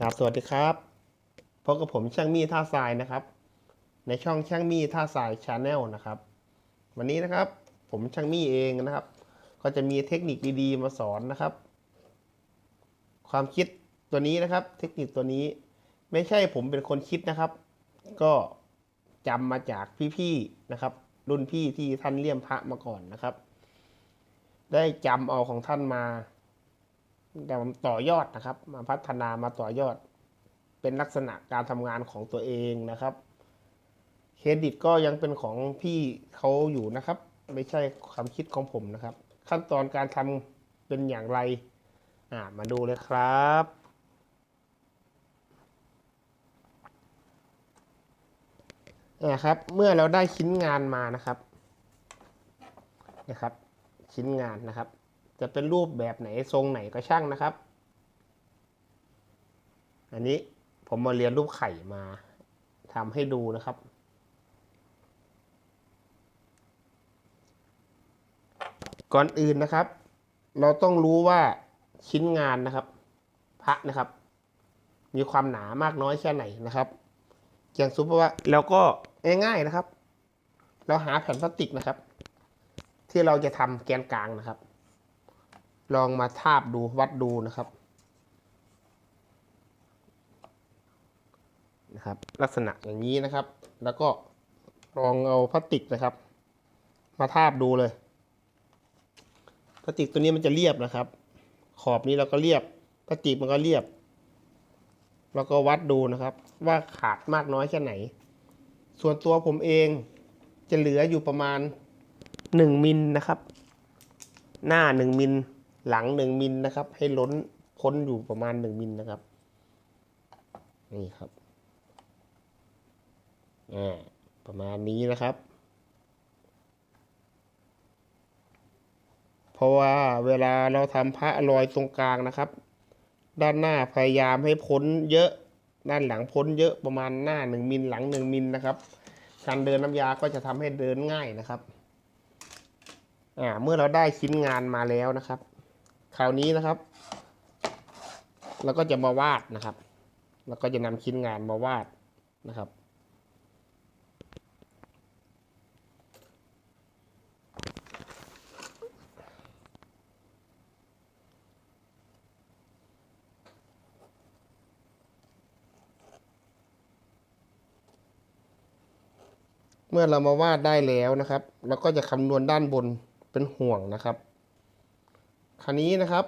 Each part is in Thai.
ครับสวัสดีครับพบกับผมช่างมีท่าทรายนะครับ ในช่องช่างมีท่าทรายชาแนลนะครับ วันนี้นะครับ ผมช่างมีเองนะครับ ก็จะมีเทคนิคดีๆ มาสอนนะครับ ความคิดตัวนี้นะครับ เทคนิคตัวนี้ไม่ใช่ผมเป็นคนคิดนะครับ ก็จำมาจากพี่ๆนะครับ รุ่นพี่ที่ท่านเลี่ยมพระมาก่อนนะครับ ได้จำเอาของท่านมา แต่ต่อยอดนะครับ มาพัฒนามาต่อยอด เป็นลักษณะการทำงานของตัวเองนะครับเครดิตก็ยังเป็นของพี่เขาอยู่นะครับ ไม่ใช่ความคิดของผมนะครับ ขั้นตอนการทำเป็นอย่างไร อ่ามาดูเลยครับนะครับ เมื่อเราได้ชิ้นงานมานะครับนะครับ ชิ้นงานนะครับ จะเป็นรูปแบบไหนทรงไหนก็ช่างนะครับ อันนี้ผมมาเรียนรูปไข่มาทำให้ดูนะครับ ก่อนอื่นนะครับ เราต้องรู้ว่าชิ้นงานนะครับพระนะครับ มีความหนามากน้อยแค่ไหนนะครับอย่างสมมติว่าเราก็ง่ายๆนะครับ เราหาแผ่นพลาสติกนะครับ ที่เราจะทำแกนกลางนะครับ ลองมาทาบดูวัดดูนะครับนะครับ ลักษณะอย่างนี้นะครับ แล้วก็ลองเอาพลาสติกนะครับ มาทาบดูเลยพลาสติกตัวนี้มันจะเรียบนะครับ ขอบนี้เราก็เรียบพลาสติกมันก็เรียบ แล้วก็วัดดูนะครับ ว่าขาดมากน้อยแค่ไหน ส่วนตัวผมเองจะเหลืออยู่ประมาณหนึ่งมิลนะครับ หน้าหนึ่งมิล หลังหนึ่งมิลนะครับ ให้ล้นพ้นอยู่ประมาณหนึ่งมิลนะครับ นี่ครับอ่าประมาณนี้นะครับ เพราะว่าเวลาเราทำพระลอยตรงกลางนะครับ ด้านหน้าพยายามให้พ้นเยอะ ด้านหลังพ้นเยอะประมาณหน้าหนึ่งมิลหลังหนึ่งมิลนะครับการเดินน้ำยาก็จะทำให้เดินง่ายนะครับ อ่า เมื่อเราได้ชิ้นงานมาแล้วนะครับ คราวนี้นะครับเราก็จะมาวาดนะครับเราก็จะนำชิ้นงานมาวาดนะครับ เมื่อเรามาวาดได้แล้วนะครับ เราก็จะคำนวณด้านบนเป็นห่วงนะครับ คราวนี้นะครับ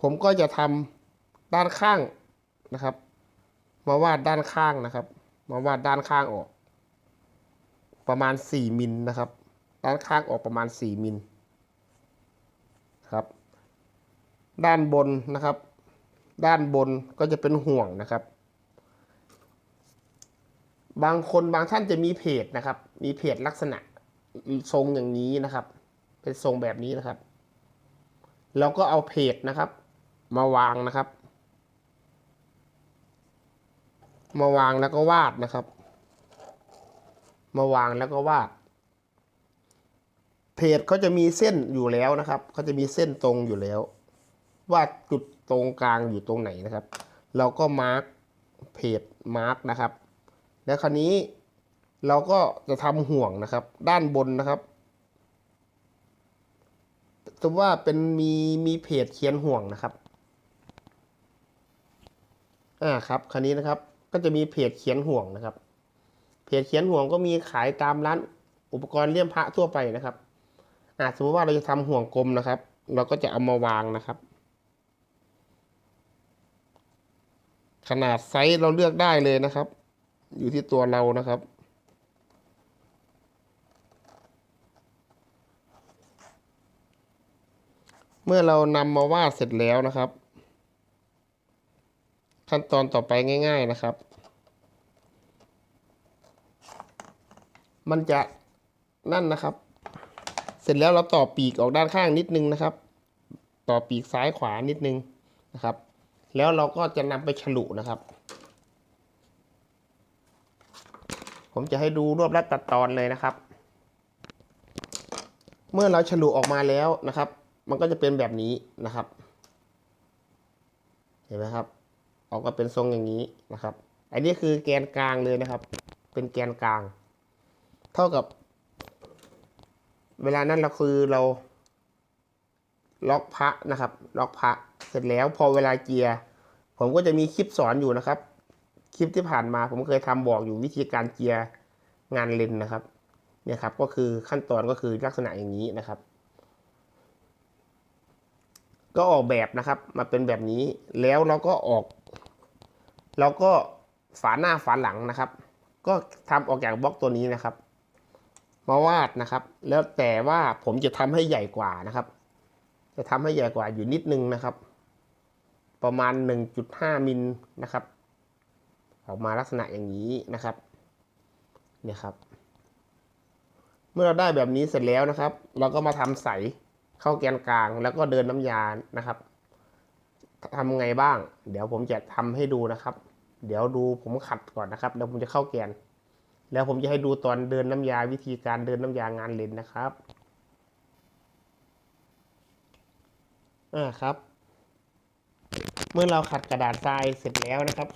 ผมก็จะทำด้านข้างนะครับ มาวาดด้านข้างนะครับ มาวาดด้านข้างออก ประมาณ 4มิลนะครับ ด้านข้างออกประมาณ 4มิลครับ ด้านบนนะครับ ด้านบนก็จะเป็นห่วงนะครับบางคนบางท่านจะมีเพจนะครับ มีเพจลักษณะ ทรงอย่างนี้นะครับ เป็นทรงแบบนี้นะครับเราก็เอาเพจนะครับ มาวางนะครับ มาวางแล้วก็วาดนะครับ มาวางแล้วก็วาด เพจเขาจะมีเส้นอยู่แล้วนะครับเขาจะมีเส้นตรงอยู่แล้ว ว่าจุดตรงกลางอยู่ตรงไหนนะครับ เราก็มาร์กเพจมาร์กนะครับ แล้วคราวนี้ เราก็จะทำห่วงนะครับ ด้านบนนะครับสมมติว่าเป็นมีมีเพจเขียนห่วงนะครับ อ่าครับคราวนี้นะครับ ก็จะมีเพจเขียนห่วงนะครับ เพจเขียนห่วงก็มีขายตามร้านอุปกรณ์เลี่ยมพระทั่วไปนะครับอ่าสมมติว่าเราจะทำห่วงกลมนะครับ เราก็จะเอามาวางนะครับ ขนาดไซส์เราเลือกได้เลยนะครับ อยู่ที่ตัวเรานะครับ เมื่อเรานำมาวาดเสร็จแล้วนะครับ ขั้นตอนต่อไปง่าย ๆนะครับ มันจะนั่นนะครับ เสร็จแล้วเราต่อปีกออกด้านข้างนิดนึงนะครับ ต่อปีกซ้ายขวานิดนึงนะครับ แล้วเราก็จะนำไปฉลุนะครับ ผมจะให้ดูรวบรัดตัดตอนเลยนะครับ เมื่อเราฉลุออกมาแล้วนะครับ มันก็จะเป็นแบบนี้นะครับ เห็นไหมครับ ออกมาเป็นทรงอย่างนี้นะครับ อันนี้คือแกนกลางเลยนะครับ เป็นแกนกลาง เท่ากับ เวลานั้นเราคือเรา ล็อกพระนะครับ ล็อกพระเสร็จแล้วพอเวลาเกียร์ ผมก็จะมีคลิปสอนอยู่นะครับ คลิปที่ผ่านมาผมเคยทำบอกอยู่วิธีการเกียร์งานเลนนะครับ เนี่ยครับ ก็คือขั้นตอนก็คือลักษณะอย่างนี้นะครับ ก็ออกแบบนะครับ มาเป็นแบบนี้แล้วเราก็ออกเราก็ฝาหน้าฝาหลังนะครับ ก็ทำออกจากบล็อกตัวนี้นะครับ มาวาดนะครับ แล้วแต่ว่าผมจะทำให้ใหญ่กว่านะครับ จะทำให้ใหญ่กว่าอยู่นิดนึงนะครับ ประมาณ 1.5มิลนะครับ ออกมาลักษณะอย่างนี้นะครับเนี่ยครับ เมื่อเราได้แบบนี้เสร็จแล้วนะครับ เราก็มาทำใส เข้าแกนกลางแล้วก็เดินน้ำยานะครับทำไงบ้าง เดี๋ยวผมจะทำให้ดูนะครับ เดี๋ยวดูผมขัดก่อนนะครับ แล้วผมจะเข้าแกน แล้วผมจะให้ดูตอนเดินน้ำยาวิธีการเดินน้ำยางานเลนนะครับอ่าครับ เมื่อเราขัดกระดาษทรายเสร็จแล้วนะครับ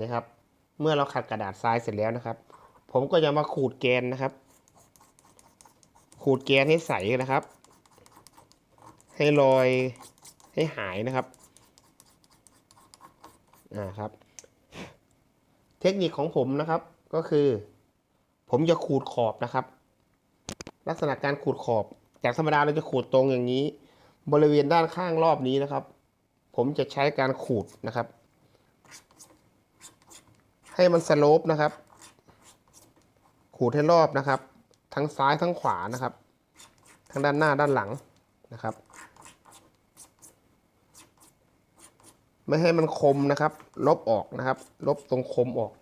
นะครับ เมื่อเราขัดกระดาษทรายเสร็จแล้วนะครับ ผมก็จะมาขูดแกนนะครับ ขูดแกนให้ใสนะครับ ให้รอยให้หายนะครับอ่าครับ เทคนิคของผมนะครับก็คือ ผมจะขูดขอบนะครับ ลักษณะการขูดขอบ จากธรรมดาเราจะขูดตรงอย่างนี้ บริเวณด้านข้างรอบนี้นะครับ ผมจะใช้การขูดนะครับ ให้มันสโลปนะครับ ขูดให้รอบนะครับ ทั้งซ้ายทั้งขวานะครับ ทั้งด้านหน้าด้านหลังนะครับ ไม่ให้มันคมนะครับ ลบออกนะครับ ลบตรงคมออก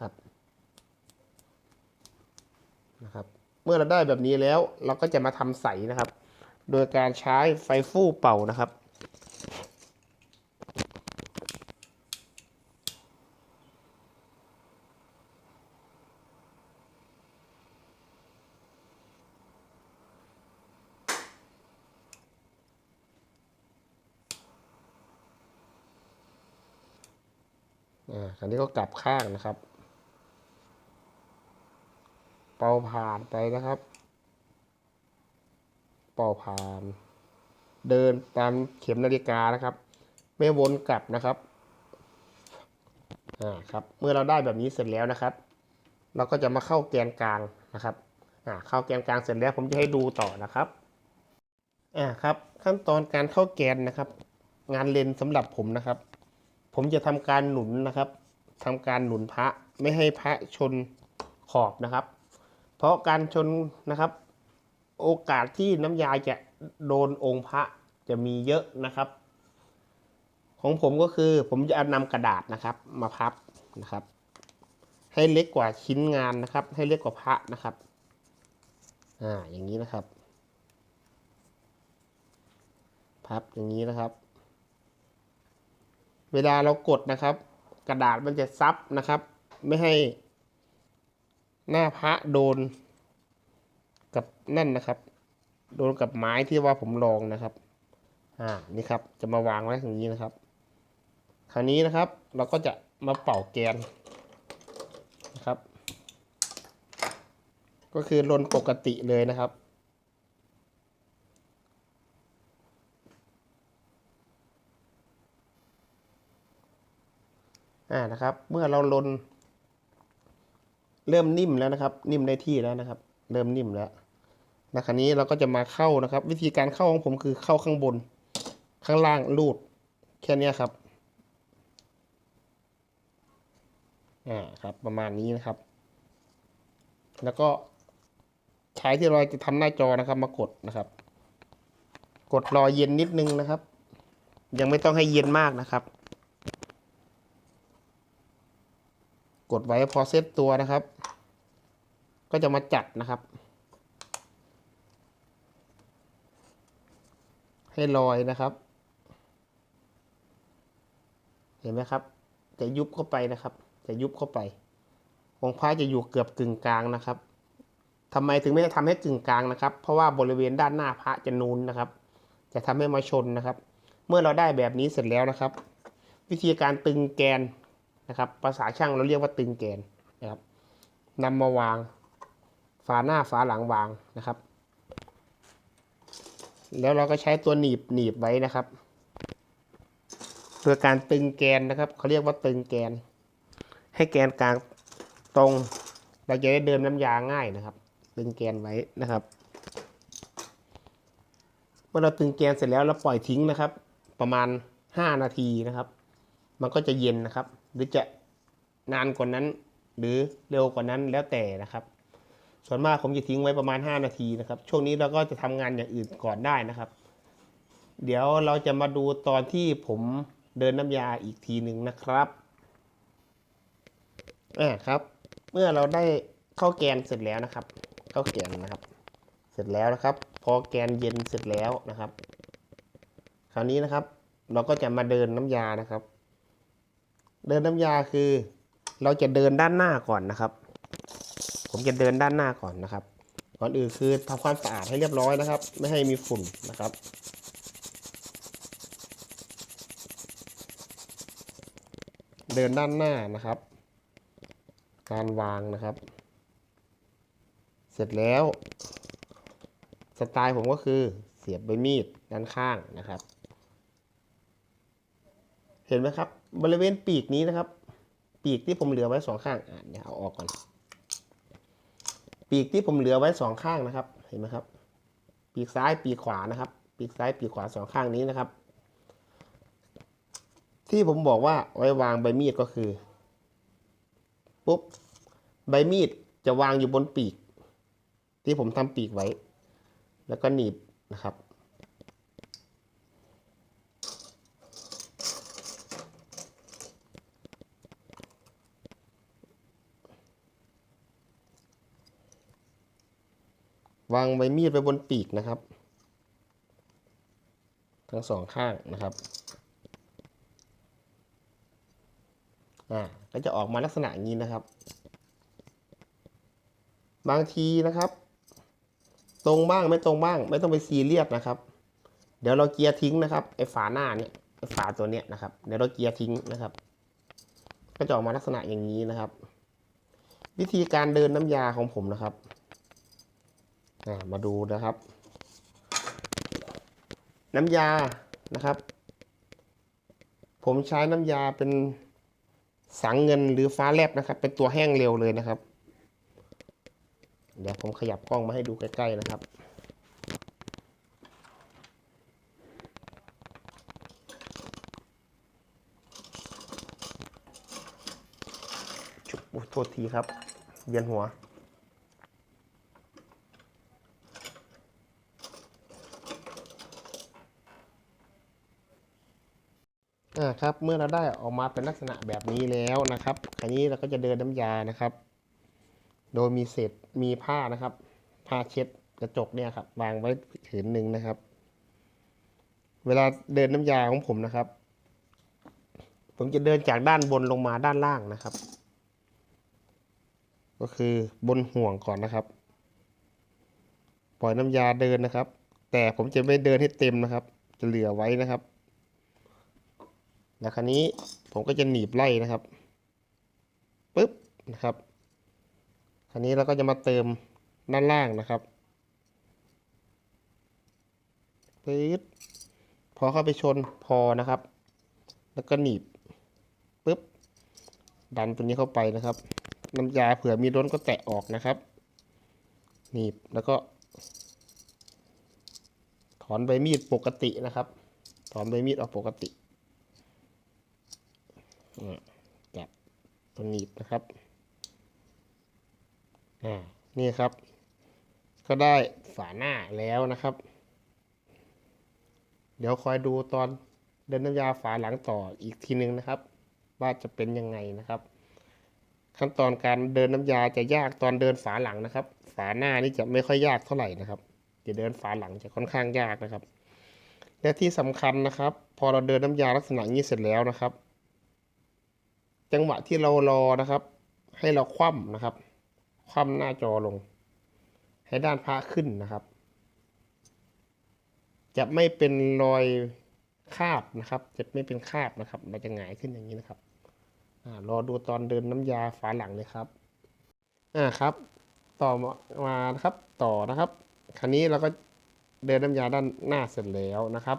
ครับนะครับ เมื่อเราได้แบบนี้แล้วเราก็จะมาทำใสนะครับ โดยการใช้ไฟฟู่เป่านะครับ อ่าคราวนี้ก็กลับข้างนะครับ เป่าผ่านไปนะครับ เป่าผ่าน เดินตามเข็มนาฬิกานะครับ ไม่วนกลับนะครับ อ่าครับ เมื่อเราได้แบบนี้เสร็จแล้วนะครับ เราก็จะมาเข้าแกนกลางนะครับ อ่า เข้าแกนกลางเสร็จแล้วผมจะให้ดูต่อนะครับ อ่าครับ ขั้นตอนการเข้าแกนนะครับ งานเลนสำหรับผมนะครับ ผมจะทำการหนุนนะครับทำการหนุนพระไม่ให้พระชนขอบนะครับ เพราะการชนนะครับ โอกาสที่น้ำยาจะโดนองค์พระจะมีเยอะนะครับ ของผมก็คือผมจะนำกระดาษนะครับ มาพับนะครับ ให้เล็กกว่าชิ้นงานนะครับ ให้เล็กกว่าพระนะครับอ่าอย่างนี้นะครับ พับอย่างนี้นะครับ เวลาเรากดนะครับ กระดาษมันจะซับนะครับ ไม่ให้หน้าพระโดน กับนั่นนะครับ โดนกับไม้ที่ว่าผมลองนะครับอ่านี่ครับจะมาวางไว้อย่างนี้นะครับ คราวนี้นะครับ เราก็จะมาเป่าแกนนะครับ ก็คือลนปกติเลยนะครับ อ่านะครับ เมื่อเราลน เริ่มนิ่มแล้วนะครับ นิ่มได้ที่แล้วนะครับ เริ่มนิ่มแล้วนะคราวนี้เราก็จะมาเข้านะครับ วิธีการเข้าของผมคือเข้าข้างบน ข้างล่างลูดแค่นี้ครับอ่าครับประมาณนี้นะครับ แล้วก็ใช้ที่เราจะทำหน้าจอนะครับ มากดนะครับ กดรอเย็นนิดนึงนะครับ ยังไม่ต้องให้เย็นมากนะครับ กดไว้พอเซตตัวนะครับ ก็จะมาจัดนะครับ ให้ลอยนะครับ เห็นไหมครับ จะยุบเข้าไปนะครับ จะยุบเข้าไปองค์พระจะอยู่เกือบกึ่งกลางนะครับทำไมถึงไม่ได้ทำให้กึ่งกลางนะครับ เพราะว่าบริเวณด้านหน้าพระจะนูนนะครับ จะทำให้มาชนนะครับ เมื่อเราได้แบบนี้เสร็จแล้วนะครับ วิธีการตึงแกน นะครับภาษาช่างเราเรียกว่าตึงแกนนะครับนำมาวางฝาหน้าฝาหลังวางนะครับ แล้วเราก็ใช้ตัวหนีบหนีบไว้นะครับ เพื่อการตึงแกนนะครับเขาเรียกว่าตึงแกน ให้แกนกลางตรง เราจะได้เดินน้ำยาง่ายนะครับ ตึงแกนไว้นะครับเมื่อเราตึงแกนเสร็จแล้วเราปล่อยทิ้งนะครับ ประมาณ 5 นาทีนะครับ มันก็จะเย็นนะครับ หรือจะนานกว่านั้น หรือเร็วกว่านั้นแล้วแต่นะครับ ส่วนมากผมจะทิ้งไว้ประมาณ 5 นาทีนะครับ ช่วงนี้เราก็จะทำงานอย่างอื่นก่อนได้นะครับ เดี๋ยวเราจะมาดูตอนที่ผมเดินน้ำยาอีกทีหนึ่งนะครับอ่าครับ เมื่อเราได้เข้าแกนเสร็จแล้วนะครับ เข้าแกนนะครับ เสร็จแล้วนะครับ พอแกนเย็นเสร็จแล้วนะครับ คราวนี้นะครับ เราก็จะมาเดินน้ำยานะครับ เดินน้ำยาคือ เราจะเดินด้านหน้าก่อนนะครับ ผมจะเดินด้านหน้าก่อนนะครับ ก่อนอื่นคือทำความสะอาดให้เรียบร้อยนะครับ ไม่ให้มีฝุ่นนะครับ เดินด้านหน้านะครับ การวางนะครับ เสร็จแล้ว สไตล์ผมก็คือเสียบใบมีดด้านข้างนะครับ ห็นไหมครับ บริเวณปีกนี้นะครับ ปีกที่ผมเหลือไว้สองข้างอะเดี๋ยเอาออกก่อน ปีกที่ผมเหลือไว้สองข้างนะครับ เห็นไหมครับ ปีกซ้ายปีกขวานะครับ ปีกซ้ายปีกขวาสองข้างนี้นะครับ ที่ผมบอกว่าไว้วางใบมีดก็คือปุ๊บใบมีดจะวางอยู่บนปีก ที่ผมทำปีกไว้ แล้วก็หนีบนะครับ วางใบมีดไปบนปีกนะครับ ทั้งสองข้างนะครับอ่าก็จะออกมาลักษณะอย่างนี้นะครับ บางทีนะครับ ตรงบ้างไม่ตรงบ้าง ไม่ต้องไปซีเรียสนะครับ เดี๋ยวเราเกียร์ทิ้งนะครับไอ้ฝาหน้าเนี่ยไอ้ฝาตัวเนี้ยนะครับเดี๋ยวเราเกียร์ทิ้งนะครับ ก็จะออกมาลักษณะอย่างนี้นะครับ วิธีการเดินน้ำยาของผมนะครับ มาดูนะครับ น้ำยานะครับ ผมใช้น้ำยาเป็นสังเงินหรือฟ้าแลบนะครับ เป็นตัวแห้งเร็วเลยนะครับ เดี๋ยวผมขยับกล้องมาให้ดูใกล้ๆนะครับชุบอุ๊ยโทษทีครับเวียนหัว ครับ เมื่อเราได้ออกมาเป็นลักษณะแบบนี้แล้วนะครับคราวนี้เราก็จะเดินน้ำยานะครับ โดยมีเศษมีผ้านะครับ ผ้าเช็ดกระจกเนี่ยครับ วางไว้ผืนหนึ่งนะครับ เวลาเดินน้ำยาของผมนะครับ ผมจะเดินจากด้านบนลงมาด้านล่างนะครับ ก็คือบนห่วงก่อนนะครับ ปล่อยน้ำยาเดินนะครับ แต่ผมจะไม่เดินให้เต็มนะครับ จะเหลือไว้นะครับ แล้วคราวนี้ผมก็จะหนีบไล่นะครับปึ๊บนะครับคราวนี้เราก็จะมาเติมด้านล่างนะครับปึ๊บพอเข้าไปชนพอนะครับ แล้วก็หนีบปึ๊บดันตัวนี้เข้าไปนะครับน้ำยาเผื่อมีร้นก็แตะออกนะครับ หนีบแล้วก็ ถอนใบมีดปกตินะครับ ถอนใบมีดออกปกติ จับตัวหนีบนะครับอ่านี่ครับ ก็ได้ฝาหน้าแล้วนะครับ เดี๋ยวคอยดูตอนเดินน้ำยาฝาหลังต่ออีกทีนึงนะครับ ว่าจะเป็นยังไงนะครับ ขั้นตอนการเดินน้ำยาจะยากตอนเดินฝาหลังนะครับ ฝาหน้านี่จะไม่ค่อยยากเท่าไหร่นะครับจะเดินฝาหลังจะค่อนข้างยากนะครับ และที่สำคัญนะครับ พอเราเดินน้ำยาลักษณะนี้เสร็จแล้วนะครับ จังหวะที่เรารอนะครับ ให้เราคว่ำนะครับ คว่ำหน้าจอลง ให้ด้านพระขึ้นนะครับ จะไม่เป็นรอยคาบนะครับ จะไม่เป็นคาบนะครับมันจะหงายขึ้นอย่างนี้นะครับอรอดูตอนเดินน้ำยาฝาหลังเลยครับอ่าครับ ต่อมานะครับต่อนะครับ คราวนี้เราก็เดินน้ำยาด้านหน้าเสร็จแล้วนะครับ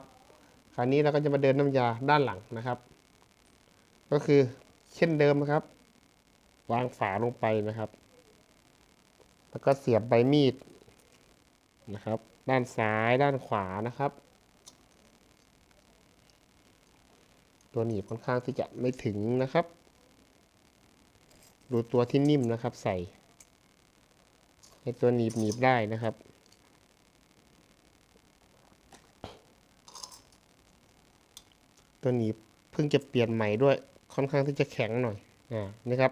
คราวนี้เราก็จะมาเดินน้ำยาด้านหลังนะครับ ก็คือ เช่นเดิมนะครับ วางฝาลงไปนะครับ แล้วก็เสียบใบมีดนะครับ ด้านซ้ายด้านขวานะครับ ตัวหนีบค่อนข้างที่จะไม่ถึงนะครับ ดูตัวที่นิ่มนะครับใส่ให้ตัวหนีบหนีบได้นะครับตัวหนีบเพิ่งจะเปลี่ยนใหม่ด้วย ค่อนข้างที่จะแข็งหน่อยอ่านี่ครับ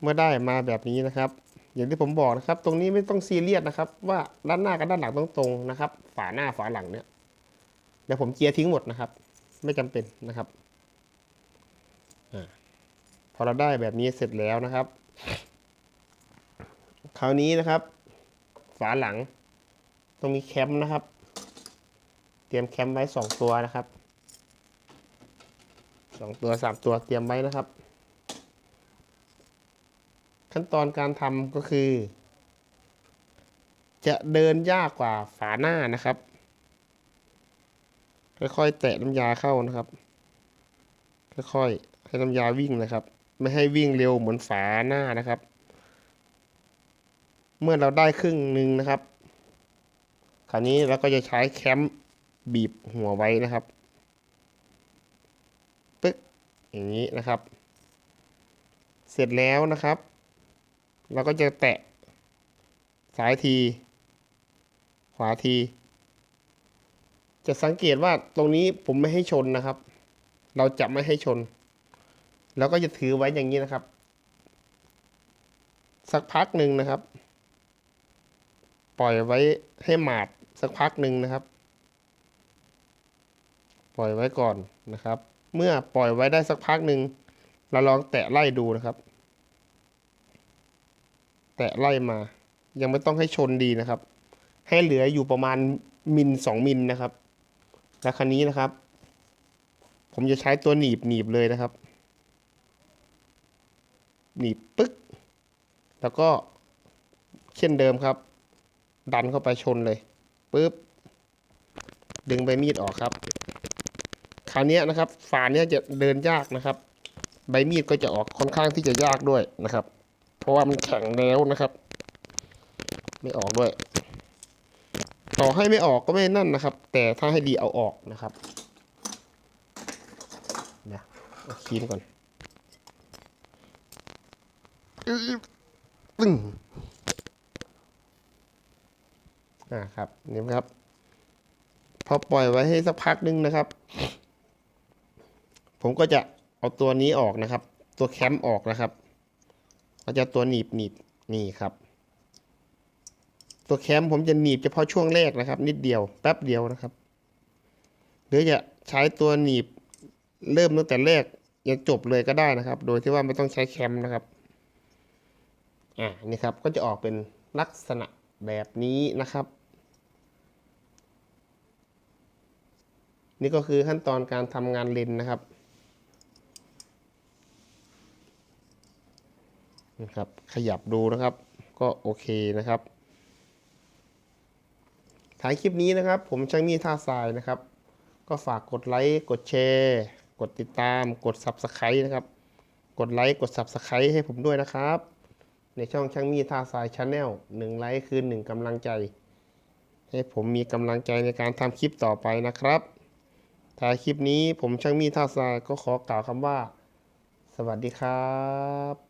เมื่อได้มาแบบนี้นะครับ อย่างที่ผมบอกนะครับ ตรงนี้ไม่ต้องซีเรียสนะครับ ว่าด้านหน้ากับด้านหลังต้องตรงนะครับ ฝาหน้าฝาหลังเนี่ยเดี๋ยวผมเจียร์ทิ้งหมดนะครับ ไม่จำเป็นนะครับอาพอเราได้แบบนี้เสร็จแล้วนะครับ คราวนี้นะครับ ฝาหลังต้องมีแคมป์นะครับ เตรียมแคมป์ไว้สองตัวนะครับ สองตัวสามตัวเตรียมไว้นะครับ ขั้นตอนการทำก็คือ จะเดินยากกว่าฝาหน้านะครับ ค่อยๆแตะน้ำยาเข้านะครับ ค่อยๆให้น้ำยาวิ่งนะครับ ไม่ให้วิ่งเร็วเหมือนฝาหน้านะครับ เมื่อเราได้ครึ่งหนึ่งนะครับ คราวนี้เราก็จะใช้แคมบีบหัวไว้นะครับ อย่างนี้นะครับ เสร็จแล้วนะครับ เราก็จะแตะซ้ายที ขวาที จะสังเกตว่าตรงนี้ผมไม่ให้ชนนะครับ เราจะไม่ให้ชน แล้วก็จะถือไว้อย่างนี้นะครับ สักพักหนึ่งนะครับ ปล่อยไว้ให้หมาดสักพักหนึ่งนะครับ ปล่อยไว้ก่อนนะครับ เมื่อปล่อยไว้ได้สักพักหนึ่งเราลองแตะไล่ดูนะครับ แตะไล่มา ยังไม่ต้องให้ชนดีนะครับ ให้เหลืออยู่ประมาณมิลสองมิลนะครับแล้วคันนี้นะครับ ผมจะใช้ตัวหนีบหนีบเลยนะครับ หนีบปึ๊ก แล้วก็เช่นเดิมครับ ดันเข้าไปชนเลยปึ๊บดึงใบมีดออกครับ คราวนี้นะครับฝาเนี้ยจะเดินยากนะครับ ใบมีดก็จะออกค่อนข้างที่จะยากด้วยนะครับ เพราะว่ามันแข็งแล้วนะครับ ไม่ออกด้วย ต่อให้ไม่ออกก็ไม่นั่นนะครับ แต่ถ้าให้ดีเอาออกนะครับนะเอาคีมก่อนตึ้งอ่าครับนี่ครับพอปล่อยไว้ให้สักพักนึงนะครับ ผมก็จะเอาตัวนี้ออกนะครับ ตัวแคมป์ออกนะครับก็จะตัวหนีบหนีบนี่ครับ ตัวแคมป์ผมจะหนีบเฉพาะช่วงแรกนะครับ นิดเดียวแป๊บเดียวนะครับ หรือจะใช้ตัวหนีบเริ่มตั้งแต่แรกยังจบเลยก็ได้นะครับ โดยที่ว่าไม่ต้องใช้แคมป์นะครับอ่านี่ครับก็จะออกเป็นลักษณะแบบนี้นะครับ นี่ก็คือขั้นตอนการทำงานเลนนะครับ นะครับ ขยับดูนะครับ ก็โอเคนะครับท้ายคลิปนี้นะครับ ผมช่างมีท่าทรายนะครับ ก็ฝากกดไลค์กดแชร์ กดติดตาม กด Subscribe นะครับ กดไลค์กด Subscribe ให้ผมด้วยนะครับ ในช่องช่างมีท่าทรายชาแนลหนึ่งไลค์คือหนึ่งกำลังใจ ให้ผมมีกำลังใจในการทำคลิปต่อไปนะครับท้ายคลิปนี้ผมช่างมีท่าทรายก็ขอกล่าวคำว่า สวัสดีครับ